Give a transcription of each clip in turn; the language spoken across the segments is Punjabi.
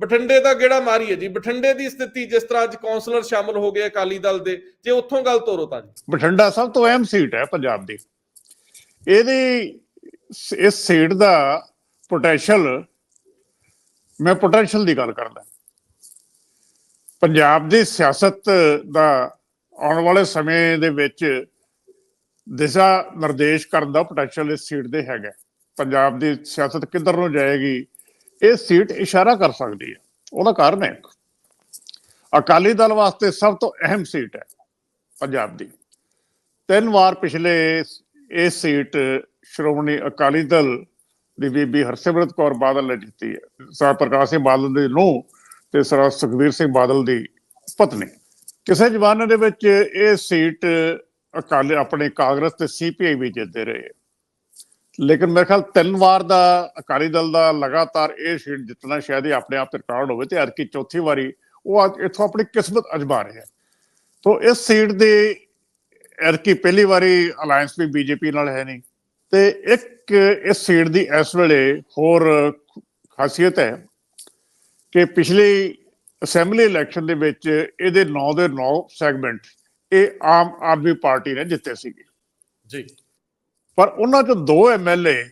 ਬਠਿੰਡੇ ਦਾ ਗੇੜਾ ਮਾਰੀਏ ਜੀ। ਬਠਿੰਡੇ ਦੀ ਸਥਿਤੀ ਜਿਸ ਤਰ੍ਹਾਂ ਅੱਜ ਕਾਉਂਸਲਰ ਸ਼ਾਮਲ ਹੋ ਗਏ ਅਕਾਲੀ ਦਲ ਦੇ, ਜੇ ਉੱਥੋਂ ਗੱਲ ਤੋਰੋ ਤਾਂ ਜੀ। ਬਠਿੰਡਾ ਸਭ ਤੋਂ ਅਹਿਮ ਸੀਟ ਹੈ ਪੰਜਾਬ ਦੀ। ਇਹਦੀ ਇਸ ਸੀਟ ਦਾ ਪੋਟੈਂਸ਼ੀਅਲ ਮੈਂ ਪੋਟੈਂਸ਼ੀਅਲ ਦੀ ਗੱਲ ਕਰਦਾ। ਪੰਜਾਬ ਦੀ ਸਿਆਸਤ ਦਾ ਆਉਣ ਵਾਲੇ ਸਮੇਂ ਦੇ ਵਿੱਚ ਦਿਸ਼ਾ ਨਿਰਦੇਸ਼ ਕਰਨ ਦਾ ਪੋਟੈਂਸ਼ੀਅਲ ਇਸ ਸੀਟ ਦੇ ਹੈਗਾ। ਪੰਜਾਬ ਦੀ ਸਿਆਸਤ ਕਿੱਧਰ ਨੂੰ ਜਾਏਗੀ ਇਹ ਸੀਟ ਇਸ਼ਾਰਾ ਕਰ ਸਕਦੀ ਹੈ। ਉਹਦਾ ਕਾਰਨ ਹੈ ਅਕਾਲੀ ਦਲ ਵਾਸਤੇ ਸਭ ਤੋਂ ਅਹਿਮ ਸੀਟ ਹੈ ਪੰਜਾਬ ਦੀ। ਤਿੰਨ ਵਾਰ ਪਿਛਲੇ ਇਹ ਸੀਟ ਸ਼੍ਰੋਮਣੀ ਅਕਾਲੀ ਦਲ ਦੀ ਬੀਬੀ ਹਰਸਿਮਰਤ ਕੌਰ ਬਾਦਲ ਨੇ ਜਿੱਤੀ ਹੈ। ਸਰ ਪ੍ਰਕਾਸ਼ ਸਿੰਘ ਬਾਦਲ ਦੀ ਨੂੰ ਤੇ ਸਰ ਸੁਖਬੀਰ ਸਿੰਘ ਬਾਦਲ ਦੀ ਪਤਨੀ। ਕਿਸੇ ਜ਼ਮਾਨੇ ਦੇ ਵਿੱਚ ਇਹ ਸੀਟ ਅਕਾਲੀ ਆਪਣੇ ਕਾਂਗਰਸ ਤੇ ਸੀਪੀਆਈ ਵੀ ਜਿੱਤਦੇ ਰਹੇ। ਲੇਕਿਨ ਮੇਰੇ ਖਿਆਲ ਤਿੰਨ ਵਾਰ ਦਾ ਅਕਾਲੀ ਦਲ ਦਾ ਲਗਾਤਾਰ ਇਹ ਸੀਟ ਜਿੱਤਣਾ ਸ਼ਾਇਦ ਹੀ ਆਪਣੇ ਆਪ ਤੇ ਰਿਕਾਰਡ ਹੋਵੇ ਤੇ ਅੱਜ ਕੀ ਚੌਥੀ ਵਾਰੀ ਉਹ ਇੱਥੋਂ ਆਪਣੀ ਕਿਸਮਤ ਅਜਮਾ ਰਿਹਾ ਹੈ ਇਸ ਸੀਟ ਦੇ ਐਰਕੀ ਪਹਿਲੀ ਵਾਰੀ ਅਲਾਈਅੰਸ ਵੀ ਬੀਜੇਪੀ ਨਾਲ ਹੈ ਨਹੀਂ। ਤੇ ਇੱਕ ਇਸ ਸੀਟ ਦੀ ਇਸ ਵੇਲੇ ਹੋਰ ਖਾਸੀਅਤ ਹੈ ਕਿ ਪਿਛਲੀ ਅਸੈਂਬਲੀ ਇਲੈਕਸ਼ਨ ਦੇ ਵਿੱਚ ਇਹਦੇ 9 ਦੇ 9 ਸੈਗਮੈਂਟ ਇਹ ਆਮ ਆਦਮੀ ਪਾਰਟੀ ਨੇ ਜਿੱਤੇ ਸੀਗੇ। ਜੀ। ਪਰ ਉਹਨਾਂ ਚੋਂ ਦੋ ਐਮਐਲਏ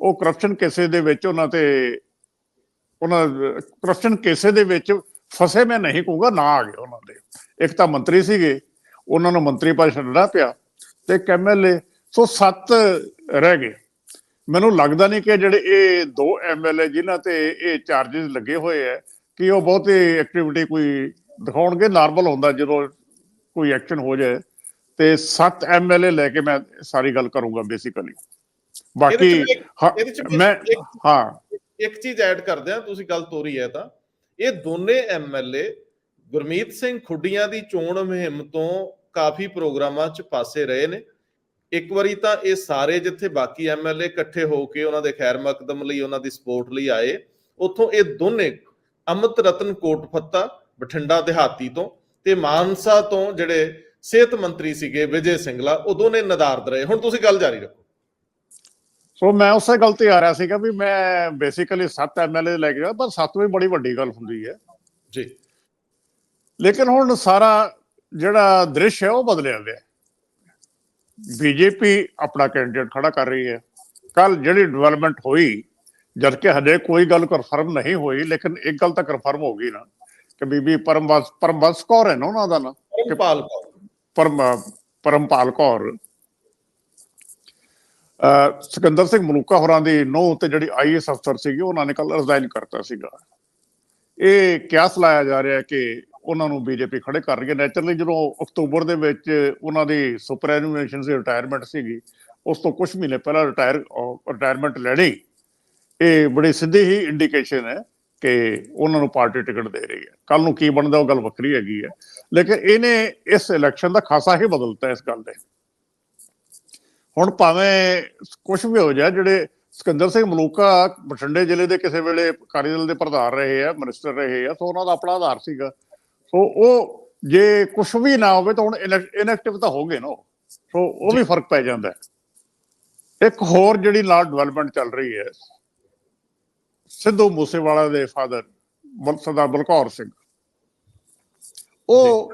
ਉਹ ਕਰਪਸ਼ਨ ਕੇਸੇ ਦੇ ਵਿੱਚ ਉਹਨਾਂ ਤੇ, ਉਹਨਾਂ, ਕਰਪਸ਼ਨ ਕੇਸੇ ਦੇ ਵਿੱਚ ਫਸੇ, ਮੈਂ ਨਹੀਂ ਕਹੂੰਗਾ, ਨਾ ਆ ਗਏ ਉਹਨਾਂ ਦੇ। ਇੱਕ ਤਾਂ ਮੰਤਰੀ ਸੀਗੇ, ਉਹਨਾਂ ਨੂੰ ਮੰਤਰੀ ਪਦ ਛੱਡਣਾ ਪਿਆ ਤੇ ਇੱਕ ਐਮਐਲਏ ਸੋ ਸੱਤ ਰਹਿ ਗਏ। ਮੈਨੂੰ ਲੱਗਦਾ ਨਹੀਂ ਕਿ ਜਿਹੜੇ ਇਹ ਦੋ ਐਮਐਲਏ ਜਿਨ੍ਹਾਂ ਤੇ ਇਹ ਚਾਰजेस ਲੱਗੇ ਹੋਏ ਐ ਕਿ ਉਹ ਬਹੁਤੀ ਐਕਟੀਵਿਟੀ ਕੋਈ ਦਿਖਾਉਣਗੇ ਨਾਰਮਲ ਹੁੰਦਾ ਜਦੋਂ ਕੋਈ ਐਕਸ਼ਨ ਹੋ ਜਾਏ। ਤੇ ਸੱਤ ਐਮਐਲਏ ਲੈ ਕੇ ਮੈਂ ਸਾਰੀ ਗੱਲ ਕਰੂੰਗਾ ਬੇਸਿਕਲੀ ਬਾਕੀ ਮੈਂ ਹਾਂ ਇੱਕ ਚੀਜ਼ ਐਡ ਕਰਦੇ ਆ ਤੁਸੀਂ ਗੱਲ ਤੋਰੀ ਹੈ ਤਾਂ। ਇਹ ਦੋਨੇ ਐਮਐਲਏ ਗੁਰਮੀਤ ਸਿੰਘ ਖੁੱਡੀਆਂ ਦੀ ਚੋਣ ਮੁਹਿੰਮ ਤੋਂ ਕਾਫੀ ਪ੍ਰੋਗਰਾਮਾਂ 'ਚ ਪਾਸੇ ਰਹੇ ਨੇ। ਇੱਕ ਵਾਰੀ ਤਾਂ ਇਹ ਸਾਰੇ ਜਿੱਥੇ ਬਾਕੀ ਐਮਐਲਏ ਇਕੱਠੇ ਹੋ ਕੇ ਉਹਨਾਂ ਦੇ ਖੈਰ ਮਕਦਮ ਲਈ ਉਹਨਾਂ ਦੀ ਸਪੋਰਟ ਲਈ ਆਏ ਉੱਥੋਂ ਇਹ ਦੋਨੇ ਅਮਿਤ ਰਤਨ ਕੋਟਫੱਤਾ ਬਠਿੰਡਾ ਦਿਹਾਤੀ ਤੋਂ ਤੇ ਮਾਨਸਾ ਤੋਂ ਜਿਹੜੇ ਸਿਹਤ ਮੰਤਰੀ ਸੀਗੇ ਵਿਜੇ ਸਿੰਗਲਾ ਉਹ ਦੋਨੇ ਨਦਾਰਦ ਰਹੇ। ਹੁਣ ਤੁਸੀਂ ਗੱਲ ਜਾਰੀ ਰੱਖੋ। ਸੋ ਮੈਂ ਉਸੇ ਗੱਲ ਤੇ ਆ ਰਿਹਾ ਸੀਗਾ ਵੀ ਮੈਂ ਬੇਸਿਕਲੀ ਸੱਤ ਐਮਐਲਏ ਲੈ ਕੇ ਗਿਆ ਪਰ ਸੱਤ ਵੀ ਬੜੀ ਵੱਡੀ ਗੱਲ ਹੁੰਦੀ ਹੈ। ਜੀ। ਲੇਕਿਨ ਹੁਣ ਸਾਰਾ ਜਿਹੜਾ ਦ੍ਰਿਸ਼ ਹੈ ਉਹ ਬਦਲਿਆ ਗਿਆ। ਬੀਜੇਪੀ ਆਪਣਾ ਕੈਂਡੀਡੇਟ ਖੜਾ ਕਰ ਰਹੀ ਹੈ। ਕੱਲ ਜਿਹੜੀ ਡਿਵੈਲਪਮੈਂਟ ਹੋਈ ਜਦ ਕਿ ਹਜੇ ਕੋਈ ਗੱਲ ਕਨਫਰਮ ਨਹੀਂ ਹੋਈ ਲੇਕਿਨ ਇੱਕ ਗੱਲ ਤਾਂ ਕਨਫਰਮ ਹੋ ਗਈ ਨਾ ਕਿ ਬੀਬੀ ਪਰਮਬੰਸ ਪਰਮਬੰਸ ਕੌਰ ਹੈ ਨਾ ਉਹਨਾਂ ਦਾ ਨਾ। ਪਰਮਪਾਲ ਕੌਰ। ਪਰਮਪਾਲ ਕੌਰ। ਅ ਸਿਕੰਦਰ ਸਿੰਘ ਮਲੂਕਾ ਹੋਰਾਂ ਦੀ ਨੋਹ ਤੇ ਜਿਹੜੀ ਆਈਐਸ ਅਫਸਰ ਸੀਗੀ, ਉਹਨਾਂ ਨੇ ਕੱਲ ਰਿਜ਼ਾਈਨ ਕਰਤਾ ਸੀਗਾ। ਇਹ ਕਿਆਸ ਲਾਇਆ ਜਾ ਰਿਹਾ ਕਿ ਉਹਨਾਂ ਨੂੰ ਬੀਜੇਪੀ ਖੜੇ ਕਰ ਰਹੀ ਹੈ? ਨੈਚੁਰਲੀ ਜਦੋਂ ਅਕਤੂਬਰ ਦੇ ਵਿੱਚ ਉਹਨਾਂ ਦੀ ਸੁਪਰਐਨੂਮੇਸ਼ਨ ਸੀ ਰਿਟਾਇਰਮੈਂਟ ਸੀਗੀ, ਉਸ ਤੋਂ ਕੁਝ ਮਹੀਨੇ ਪਹਿਲਾਂ ਰਿਟਾਇਰ ਰਿਟਾਇਰਮੈਂਟ ਲੈਣੀ। ਇਹ ਬੜੀ ਸਿੱਧੀ ਹੀ ਇੰਡੀਕੇਸ਼ਨ ਹੈ ਕਿ ਉਹਨਾਂ ਨੂੰ ਪਾਰਟੀ ਟਿਕਟ ਦੇ ਰਹੀ ਹੈ। ਕੱਲ ਨੂੰ ਕੀ ਬਣਦਾ ਉਹ ਗੱਲ ਵੱਖਰੀ ਹੈਗੀ ਹੈ। ਲੇਕਿਨ ਇਹਨੇ ਇਸ ਇਲੈਕਸ਼ਨ ਦਾ ਖਾਸਾ ਹੀ ਬਦਲਤਾ ਇਸ ਗੱਲ ਦੇ। ਹੁਣ ਭਾਵੇਂ ਕੁਝ ਵੀ ਹੋ ਜਾਏ ਜਿਹੜੇ ਸਿਕੰਦਰ ਸਿੰਘ ਮਲੂਕਾ ਬਠਿੰਡੇ ਜ਼ਿਲ੍ਹੇ ਦੇ ਕਿਸੇ ਵੇਲੇ ਅਕਾਲੀ ਦਲ ਦੇ ਪ੍ਰਧਾਨ ਰਹੇ ਆ ਮਿਨਿਸਟਰ ਰਹੇ ਆ ਸੋ ਉਹਨਾਂ ਦਾ ਆਪਣਾ ਆਧਾਰ ਸੀਗਾ। ਸੋ ਉਹ ਜੇ ਕੁਝ ਵੀ ਨਾ ਹੋਵੇ ਤਾਂ ਹੁਣ ਇਨਐਕਟਿਵ ਤਾਂ ਹੋ ਗਏ ਨਾ। ਸੋ ਉਹ ਵੀ ਫ਼ਰਕ ਪੈ ਜਾਂਦਾ ਇੱਕ ਹੋਰ ਜਿਹੜੀ ਨਾਲ ਡਿਵੈਲਪਮੈਂਟ ਚੱਲ ਰਹੀ ਹੈ ਸਿੱਧੂ ਮੂਸੇਵਾਲਾ ਦੇ ਫਾਦਰ ਸਰਦਾਰ ਬਲਕੌਰ ਸਿੰਘ। ਉਹ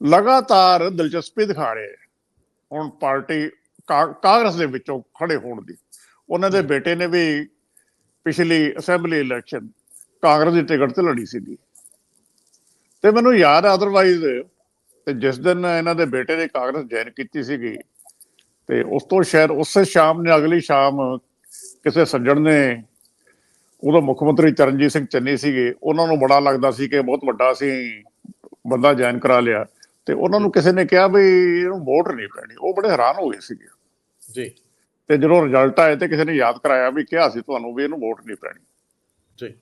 ਲਗਾਤਾਰ ਦਿਲਚਸਪੀ ਦਿਖਾ ਰਹੇ ਹੁਣ ਪਾਰਟੀ ਕਾਂਗਰਸ ਦੇ ਵਿੱਚੋਂ ਖੜੇ ਹੋਣ ਦੀ। ਉਹਨਾਂ ਦੇ ਬੇਟੇ ਨੇ ਵੀ ਪਿਛਲੀ ਅਸੈਂਬਲੀ ਇਲੈਕਸ਼ਨ ਕਾਂਗਰਸ ਦੀ ਟਿਕਟ ਤੇ ਲੜੀ ਸੀਗੀ। ਤੇ ਮੈਨੂੰ ਯਾਦ ਹੈ ਅਦਰਵਾਈਜ਼ ਤੇ ਜਿਸ ਦਿਨ ਇਹਨਾਂ ਦੇ ਬੇਟੇ ਨੇ ਕਾਂਗਰਸ ਜੁਆਇਨ ਕੀਤੀ ਸੀਗੀ ਤੇ ਉਸ ਤੋਂ ਸ਼ਾਇਦ ਉਸੇ ਸ਼ਾਮ ਨੇ ਅਗਲੀ ਸ਼ਾਮ ਕਿਸੇ ਸੱਜਣ ਨੇ ਉਦੋਂ ਮੁੱਖ ਮੰਤਰੀ ਚਰਨਜੀਤ ਸਿੰਘ ਚੰਨੀ ਸੀਗੇ ਉਹਨਾਂ ਨੂੰ ਬੜਾ ਲੱਗਦਾ ਸੀ ਕਿ ਬਹੁਤ ਵੱਡਾ ਸੀ ਬੰਦਾ ਜੁਆਇਨ ਕਰਾ ਲਿਆ। ਤੇ ਉਹਨਾਂ ਨੂੰ ਕਿਸੇ ਨੇ ਕਿਹਾ ਵੀ ਇਹਨੂੰ ਵੋਟ ਨਹੀਂ ਪੈਣੀ। ਉਹ ਬੜੇ ਹੈਰਾਨ ਹੋ ਗਏ ਸੀਗੇ। ਜੀ। ਤੇ ਜਦੋਂ ਰਿਜ਼ਲਟ ਆਏ ਤੇ ਕਿਸੇ ਨੇ ਯਾਦ ਕਰਾਇਆ ਵੀ ਕਿਹਾ ਸੀ ਤੁਹਾਨੂੰ ਵੀ ਇਹਨੂੰ ਵੋਟ ਨਹੀਂ ਪੈਣੀ। ਜੀ।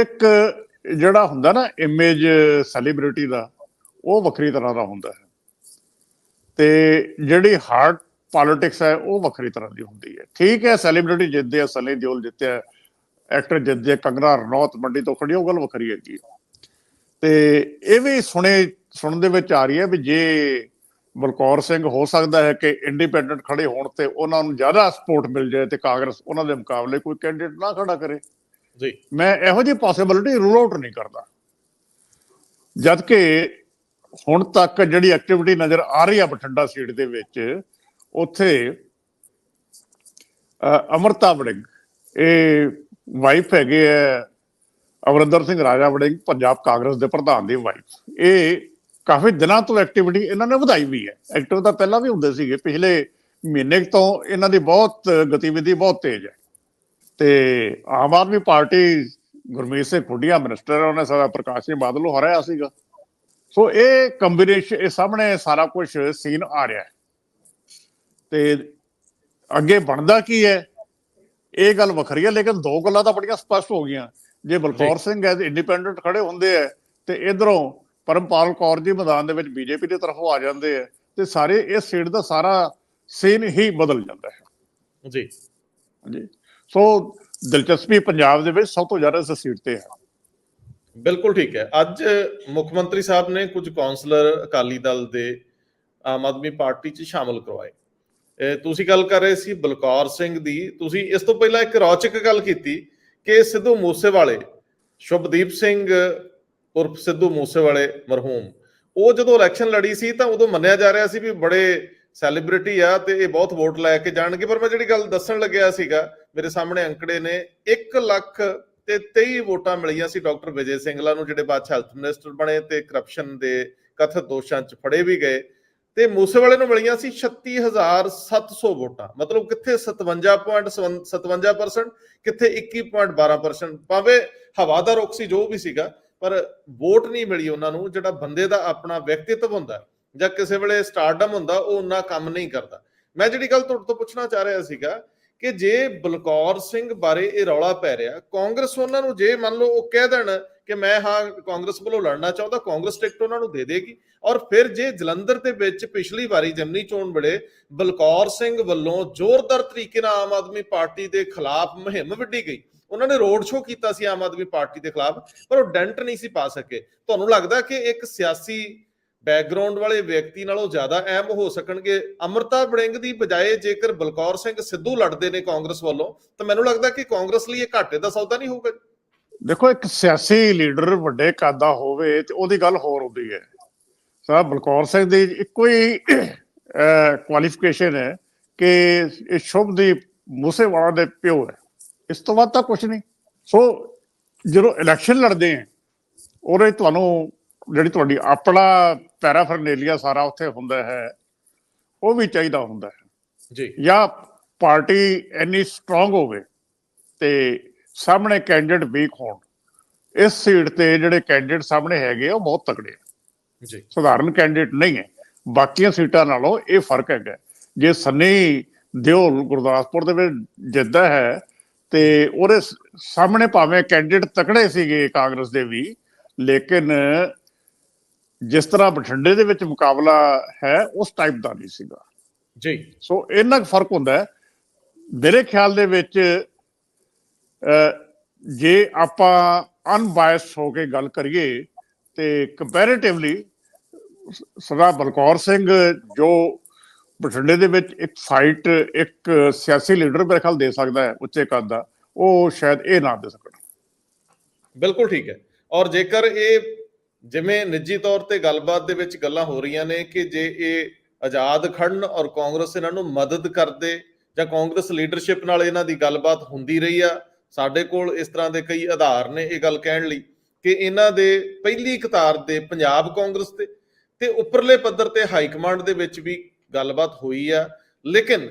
ਇੱਕ ਜਿਹੜਾ ਹੁੰਦਾ ਨਾ ਇਮੇਜ ਸੈਲੀਬ੍ਰਿਟੀ ਦਾ ਉਹ ਵੱਖਰੀ ਤਰ੍ਹਾਂ ਦਾ ਹੁੰਦਾ ਹੈ। ਤੇ ਜਿਹੜੀ ਹਾਰਟ ਪੋਲਿਟਿਕਸ ਹੈ ਉਹ ਵੱਖਰੀ ਤਰ੍ਹਾਂ ਦੀ ਹੁੰਦੀ ਹੈ। ਠੀਕ ਹੈ ਸੈਲੀਬ੍ਰਿਟੀ ਜਿੱਤਦੇ ਆ ਸਨੀ ਦਿਓਲ ਜਿੱਤਿਆ ਐਕਟਰ ਜਿੱਤਦੇ ਆ, ਕੰਗਨਾ ਰਣੌਤ ਮੰਡੀ ਤੋਂ ਖੜੀ ਉਹ ਗੱਲ ਵੱਖਰੀ ਹੈਗੀ। ਤੇ ਇਹ ਵੀ ਸੁਣੇ ਸੁਣਨ ਦੇ ਵਿੱਚ ਆ ਰਹੀ ਹੈ ਵੀ ਜੇ ਬਲਕੌਰ ਸਿੰਘ ਹੋ ਸਕਦਾ ਹੈ ਕਿ ਇੰਡੀਪੈਂਡੈਂਟ ਖੜੇ ਹੋਣ ਤੇ ਉਹਨਾਂ ਨੂੰ ਜ਼ਿਆਦਾ ਸਪੋਰਟ ਮਿਲ ਜਾਏ ਤੇ ਕਾਂਗਰਸ ਉਹਨਾਂ ਦੇ ਮੁਕਾਬਲੇ ਕੋਈ ਕੈਂਡੀਡੇਟ ਨਾ ਖੜਾ ਕਰੇ। ਜੀ। ਮੈਂ ਇਹੋ ਜਿਹੀ ਪੋਸਿਬਿਲਿਟੀ ਰੂਲ ਆਊਟ ਨਹੀਂ ਕਰਦਾ। ਜਦ ਕਿ ਹੁਣ ਤੱਕ ਜਿਹੜੀ ਐਕਟੀਵਿਟੀ ਨਜ਼ਰ ਆ ਰਹੀ ਆ ਬਠਿੰਡਾ ਸੀਟ ਦੇ ਵਿੱਚ ਉੱਥੇ ਅਮਰਤਾ ਵੜਿੰਗ ਇਹ ਵਾਈਫ ਹੈਗੇ ਹੈ ਅਮਰਿੰਦਰ ਸਿੰਘ ਰਾਜਾ ਵੜਿੰਗ, ਪੰਜਾਬ ਕਾਂਗਰਸ ਦੇ ਪ੍ਰਧਾਨ ਦੀ ਵਾਈਫ ਇਹ ਕਾਫੀ ਦਿਨਾਂ ਤੋਂ ਐਕਟੀਵਿਟੀ ਇਹਨਾਂ ਨੇ ਵਧਾਈ ਵੀ ਹੈ। ਐਕਟਿਵ ਤਾਂ ਪਹਿਲਾਂ ਵੀ ਹੁੰਦੇ ਸੀਗੇ, ਪਿਛਲੇ ਮਹੀਨੇ ਤੋਂ ਇਹਨਾਂ ਦੀ ਬਹੁਤ ਗਤੀਵਿਧੀ ਬਹੁਤ ਤੇਜ਼ ਹੈ। ਤੇ ਆਮ ਆਦਮੀ ਪਾਰਟੀ ਗੁਰਮੀਤ ਸਿੰਘ ਖੁੱਡੀਆਂ ਮਿਨਿਸਟਰ ਉਹਨੇ ਸਾਡਾ ਪ੍ਰਕਾਸ਼ ਸਿੰਘ ਬਾਦਲ ਨੂੰ ਹਰਾਇਆ ਸੀਗਾ। ਸੋ ਇਹ ਕੰਬੀਨੇਸ਼ਨ ਇਹ ਸਾਹਮਣੇ ਸਾਰਾ ਕੁਝ ਸੀਨ ਆ ਰਿਹਾ ਹੈ। ਤੇ ਅੱਗੇ ਬਣਦਾ ਕੀ ਹੈ? ਇਹ ਗੱਲ ਵੱਖਰੀ ਹੈ ਲੇਕਿਨ ਦੋ ਗੱਲਾਂ ਤਾਂ ਬੜੀਆਂ ਸਪਸ਼ਟ ਹੋ ਗਈਆਂ। ਜੇ ਬਲਕੌਰ ਸਿੰਘ ਐਜ਼ ਇੰਡੀਪੈਂਡੈਂਟ ਖੜੇ ਹੁੰਦੇ ਆ ਤੇ ਇਧਰੋਂ ਪਰਮਪਾਲ ਕੌਰ ਜੀ ਮੈਦਾਨ ਦੇ ਵਿੱਚ ਬੀਜੇਪੀ ਦੀ ਤਰਫੋਂ ਆ ਜਾਂਦੇ ਆ ਤੇ ਸਾਰੇ ਇਸ ਸੀਟ ਦਾ ਸਾਰਾ ਸੀਨ ਹੀ ਬਦਲ ਜਾਂਦਾ ਹੈ। ਜੀ। ਹਾਂਜੀ। ਸੋ ਦਿਲਚਸਪੀ ਪੰਜਾਬ ਦੇ ਵਿੱਚ ਸਭ ਤੋਂ ਜ਼ਿਆਦਾ ਇਸ ਸੀਟ ਤੇ ਹੈ। ਬਿਲਕੁਲ ਠੀਕ ਹੈ। ਅੱਜ ਮੁੱਖ ਮੰਤਰੀ ਸਾਹਿਬ ਨੇ ਕੁਝ ਕਾਉਂਸਲਰ ਅਕਾਲੀ ਦਲ ਦੇ ਆਮ ਆਦਮੀ ਪਾਰਟੀ 'ਚ ਸ਼ਾਮਲ ਕਰਵਾਏ। ਇਹ ਤੁਸੀਂ ਗੱਲ ਕਰ ਰਹੇ ਸੀ ਬਲਕੌਰ ਸਿੰਘ ਦੀ। ਤੁਸੀਂ ਇਸ ਤੋਂ ਪਹਿਲਾਂ ਇੱਕ ਰੌਚਕ ਗੱਲ ਕੀਤੀ ਕਿ ਸਿੱਧੂ ਮੂਸੇਵਾਲੇ, ਸ਼ੁਭਦੀਪ ਸਿੰਘ ਉਰਫ ਸਿੱਧੂ ਮੂਸੇਵਾਲੇ ਮਰਹੂਮ, ਉਹ ਜਦੋਂ ਇਲੈਕਸ਼ਨ ਲੜੀ ਸੀ ਤਾਂ ਉਦੋਂ ਮੰਨਿਆ ਜਾ ਰਿਹਾ ਸੀ ਵੀ ਬੜੇ ਸੈਲੀਬ੍ਰਿਟੀ ਆ ਤੇ ਇਹ ਬਹੁਤ ਵੋਟ ਲੈ ਕੇ ਜਾਣਗੇ। ਪਰ ਮੈਂ ਜਿਹੜੀ ਗੱਲ ਦੱਸਣ ਲੱਗਿਆ ਸੀਗਾ, ਮੇਰੇ ਸਾਹਮਣੇ ਅੰਕੜੇ ਨੇ 1 ਲੱਖ ਤੇ 23 ਵੋਟਾਂ ਮਿਲੀਆਂ ਸੀ ਡਾਕਟਰ ਵਿਜੇ ਸਿੰਗਲਾ ਨੂੰ, ਜਿਹੜੇ ਬਾਅਦ 'ਚ ਹੈਲਥ ਮਿਨਿਸਟਰ ਬਣੇ ਤੇ ਕਰਪਸ਼ਨ ਦੇ ਕਥਿਤ ਦੋਸ਼ਾਂ 'ਚ ਫੜੇ ਵੀ ਗਏ। ਤੇ ਮੂਸੇਵਾਲੇ ਨੂੰ ਮਿਲੀਆਂ ਸੀ 36700 ਵੋਟਾਂ। ਮਤਲਬ ਕਿੱਥੇ 57.57% ਕਿੱਥੇ 21.12% ਭਾਵੇਂ ਹਵਾ ਦਾ ਰੁਖ ਸੀ, ਜੋ ਵੀ ਸੀਗਾ, ਪਰ ਵੋਟ ਨਹੀਂ ਮਿਲੀ ਉਹਨਾਂ ਨੂੰ, ਜਿਹੜਾ ਬੰਦੇ ਦਾ ਆਪਣਾ ਵਿਅਕਤੀਤਵ ਹੁੰਦਾ ਜਾਂ ਕਿਸੇ ਵੇਲੇ ਸਟਾਰਡਮ ਹੁੰਦਾ, ਉਹ ਉਹਨਾਂ ਕੰਮ ਨਹੀਂ ਕਰਦਾ। ਮੈਂ ਜਿਹੜੀ ਗੱਲ ਤੁਹਾਡੇ ਤੋਂ ਪੁੱਛਣਾ ਚਾਹ ਰਿਹਾ ਸੀਗਾ ਕਿ ਜੇ ਬਲਕੌਰ ਸਿੰਘ ਬਾਰੇ ਇਹ ਰੌਲਾ ਪੈ ਰਿਹਾ, ਕਾਂਗਰਸ ਉਹਨਾਂ ਨੂੰ ਜੇ ਮੰਨ ਲਓ ਉਹ ਕਹਿ ਦੇਣ ਕਿ ਮੈਂ ਹਾਂ ਕਾਂਗਰਸ ਵੱਲੋਂ ਲੜਨਾ ਚਾਹੁੰਦਾ, ਕਾਂਗਰਸ ਟਿਕਟ ਉਹਨਾਂ ਨੂੰ ਦੇ ਦੇਗੀ। ਔਰ ਫਿਰ ਜੇ ਜਲੰਧਰ ਦੇ ਵਿੱਚ ਪਿਛਲੀ ਵਾਰੀ ਜਮਨੀ ਚੋਣ ਵੇਲੇ ਬਲਕੌਰ ਸਿੰਘ ਵੱਲੋਂ ਜ਼ੋਰਦਾਰ ਤਰੀਕੇ ਨਾਲ ਆਮ ਆਦਮੀ ਪਾਰਟੀ ਦੇ ਖਿਲਾਫ ਮੁਹਿੰਮ ਵਿੱਢੀ ਗਈ। ਉਹਨਾਂ ਨੇ ਰੋਡ ਸ਼ੋਅ ਕੀਤਾ ਸੀ ਆਮ ਆਦਮੀ ਪਾਰਟੀ ਦੇ ਖਿਲਾਫ, ਪਰ ਉਹ ਡੈਂਟ ਨਹੀਂ ਸੀ ਪਾ ਸਕੇ। ਤੁਹਾਨੂੰ ਲੱਗਦਾ ਕਿ ਇੱਕ ਸਿਆਸੀ ਬੈਕਗ੍ਰਾਉਂਡ ਵਾਲੇ ਵਿਅਕਤੀ ਨਾਲੋਂ ਜ਼ਿਆਦਾ ਅਹਿਮ ਹੋ ਸਕਣਗੇ। ਅਮਰਤਾ ਬੜਿੰਗ ਦੀ ਬਜਾਏ ਜੇਕਰ ਬਲਕੌਰ ਸਿੰਘ ਸਿੱਧੂ ਲੜਦੇ ਨੇ ਕਾਂਗਰਸ ਵੱਲੋਂ, ਤਾਂ ਮੈਨੂੰ ਲੱਗਦਾ ਕਿ ਕਾਂਗਰਸ ਲਈ ਇਹ ਘਾਟੇ ਦਾ ਸੌਦਾ ਨਹੀਂ ਹੋਊਗਾ। ਦੇਖੋ, ਇੱਕ ਸਿਆਸੀ ਲੀਡਰ ਵੱਡੇ ਕੱਦ ਦਾ ਹੋਵੇ ਤੇ ਉਹਦੀ ਗੱਲ ਹੋਰ ਹੁੰਦੀ ਹੈ। ਸਾਹਿਬ ਬਲਕੌਰ ਸਿੰਘ ਦੀ ਇੱਕੋ ਹੀ ਕੁਆਲੀਫਿਕੇਸ਼ਨ ਹੈ ਕਿ ਇਹ ਸ਼ੁਭਦੀਪ ਮੂਸੇਵਾਲਾ ਦੇ ਪਿਓ ਹੈ। ਇਸ ਤੋਂ ਵੱਧ ਤਾਂ ਕੁਝ ਨਹੀਂ। ਸੋ ਜਦੋਂ ਇਲੈਕਸ਼ਨ ਲੜਦੇ ਆ ਉਹਦੇ ਤੁਹਾਨੂੰ ਜਿਹੜੀ ਤੁਹਾਡੀ ਆਪਣਾ ਪੈਰਾਫਰਨੇਲੀਆ ਸਾਰਾ ਉੱਥੇ ਹੁੰਦਾ ਹੈ ਉਹ ਵੀ ਚਾਹੀਦਾ ਹੁੰਦਾ ਹੈ। ਜੀ। ਜਾਂ ਪਾਰਟੀ ਇੰਨੀ ਸਟਰੋਂਗ ਹੋਵੇ ਤੇ ਸਾਹਮਣੇ ਕੈਂਡੀਡੇਟ ਵੀਕ ਹੋਣ ਇਸ ਸੀਟ ਤੇ ਜਿਹੜੇ ਕੈਂਡੀਡੇਟ ਸਾਹਮਣੇ ਹੈਗੇ ਉਹ ਬਹੁਤ ਤਕੜੇ ਆ। ਜੀ। ਸਧਾਰਨ ਕੈਂਡੀਡੇਟ ਨਹੀਂ ਹੈ ਬਾਕੀਆਂ ਸੀਟਾਂ ਨਾਲੋਂ ਇਹ ਫ਼ਰਕ ਹੈਗਾ ਜੇ ਸੰਨੀ ਦਿਓਲ ਗੁਰਦਾਸਪੁਰ ਦੇ ਵਿੱਚ ਜਿੱਤਦਾ ਹੈ ਤੇ ਉਹਦੇ ਸਾਹਮਣੇ ਭਾਵੇਂ ਕੈਂਡੀਡੇਟ ਤਕੜੇ ਸੀਗੇ ਕਾਂਗਰਸ ਦੇ ਵੀ ਲੇਕਿਨ ਜਿਸ ਤਰ੍ਹਾਂ ਬਠਿੰਡੇ ਦੇ ਵਿੱਚ ਮੁਕਾਬਲਾ ਹੈ ਉਸ ਟਾਈਪ ਦਾ ਨਹੀਂ ਸੀਗਾ। ਜੀ। ਸੋ ਇੰਨਾ ਕੁ ਫ਼ਰਕ ਹੁੰਦਾ ਹੈ। ਮੇਰੇ ਖਿਆਲ ਦੇ ਵਿੱਚ ਜੇ ਆਪਾਂ ਅਨਬਾਇਸਡ ਹੋ ਕੇ ਗੱਲ ਕਰੀਏ ਤੇ ਕੰਪੈਰੀਟਿਵਲੀ ਸਰਦਾਰ ਬਲਕੌਰ ਸਿੰਘ ਜੋ ਬਠਿੰਡੇ ਦੇ ਵਿੱਚ ਇੱਕ ਫਾਈਟ ਇੱਕ ਸਿਆਸੀ ਲੀਡਰ ਮੇਰੇ ਖਿਆਲ ਦੇ ਸਕਦਾ ਹੈ ਉੱਚੇ ਕੱਦ ਦਾ ਉਹ ਸ਼ਾਇਦ ਇਹ ਨਾ ਦੇ ਸਕਣ। ਬਿਲਕੁਲ ਠੀਕ ਹੈ। ਔਰ ਜੇਕਰ ਇਹ ਜਿਵੇਂ ਨਿੱਜੀ ਤੌਰ ਤੇ ਗੱਲਬਾਤ ਦੇ ਵਿੱਚ ਗੱਲਾਂ ਹੋ ਰਹੀਆਂ ਨੇ ਕਿ ਜੇ ਇਹ ਆਜ਼ਾਦ ਖੜਨ ਔਰ ਕਾਂਗਰਸ ਇਹਨਾਂ ਨੂੰ ਮਦਦ ਕਰਦੇ ਜਾਂ ਕਾਂਗਰਸ ਲੀਡਰਸ਼ਿਪ ਨਾਲ ਇਹਨਾਂ ਦੀ ਗੱਲਬਾਤ ਹੁੰਦੀ ਰਹੀ ਆ, ਸਾਡੇ ਕੋਲ ਇਸ ਤਰ੍ਹਾਂ ਦੇ ਕਈ ਆਧਾਰ ਨੇ ਇਹ ਗੱਲ ਕਹਿਣ ਲਈ ਕਿ ਇਹਨਾਂ ਦੇ ਪਹਿਲੀ ਕਤਾਰ ਦੇ ਪੰਜਾਬ ਕਾਂਗਰਸ ਤੇ ਤੇ ਉੱਪਰਲੇ ਪੱਧਰ ਤੇ ਹਾਈ ਕਮਾਂਡ ਦੇ ਵਿੱਚ ਵੀ ਗੱਲਬਾਤ ਹੋਈ ਆ, ਲੇਕਿਨ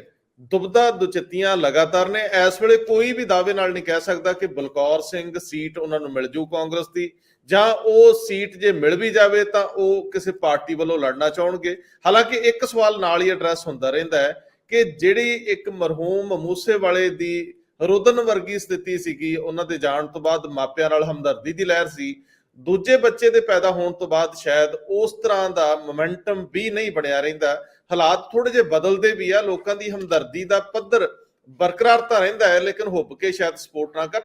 ਦੁਬਦਾ ਦੁਚਿੱਤੀਆਂ ਲਗਾਤਾਰ ਨੇ। ਇਸ ਵੇਲੇ ਕੋਈ ਵੀ ਦਾਅਵੇ ਨਾਲ ਨਹੀਂ ਕਹਿ ਸਕਦਾ ਕਿ ਬਲਕੌਰ ਸਿੰਘ ਸੀਟ ਉਹਨਾਂ ਨੂੰ ਮਿਲ ਜੂ ਕਾਂਗਰਸ ਦੀ। ਜਾਂ ਉਹ ਸੀਟ ਜੇ ਮਿਲ ਵੀ ਜਾਵੇ ਤਾਂ ਉਹ ਕਿਸੇ ਪਾਰਟੀ ਵੱਲੋਂ ਲੜਨਾ ਚਾਹਣਗੇ। ਹਾਲਾਂਕਿ ਇੱਕ ਸਵਾਲ ਨਾਲ ਹੀ ਐਡਰੈਸ ਹੁੰਦਾ ਰਹਿੰਦਾ ਹੈ ਕਿ ਜਿਹੜੀ ਇੱਕ ਮਰਹੂਮ ਮੂਸੇਵਾਲੇ ਦੀ ਰੋਦਨ ਵਰਗੀ ਸਥਿਤੀ ਸੀਗੀ, ਉਹਨਾਂ ਦੇ ਜਾਣ ਤੋਂ ਬਾਅਦ ਮਾਪਿਆਂ ਨਾਲ ਹਮਦਰਦੀ ਦੀ ਲਹਿਰ ਸੀ। ਦੂਜੇ ਬੱਚੇ ਦੇ ਪੈਦਾ ਹੋਣ ਤੋਂ ਬਾਅਦ ਸ਼ਾਇਦ ਉਸ ਤਰ੍ਹਾਂ ਦਾ ਮੋਮੈਂਟਮ ਵੀ ਨਹੀਂ ਬਣਿਆ ਰਹਿੰਦਾ। ਹਾਲਾਤ ਥੋੜੇ ਜਿਹੇ ਬਦਲਦੇ ਵੀ ਆ, ਲੋਕਾਂ ਦੀ ਹਮਦਰਦੀ ਦਾ ਪੱਧਰ ਬਰਕਰਾਰ ਤਾਂ ਰਹਿੰਦਾ ਹੈ, ਲੇਕਿਨ ਹੁੱਬ ਕੇ ਸ਼ਾਇਦ ਸਪੋਰਟ ਨਾ ਕਰ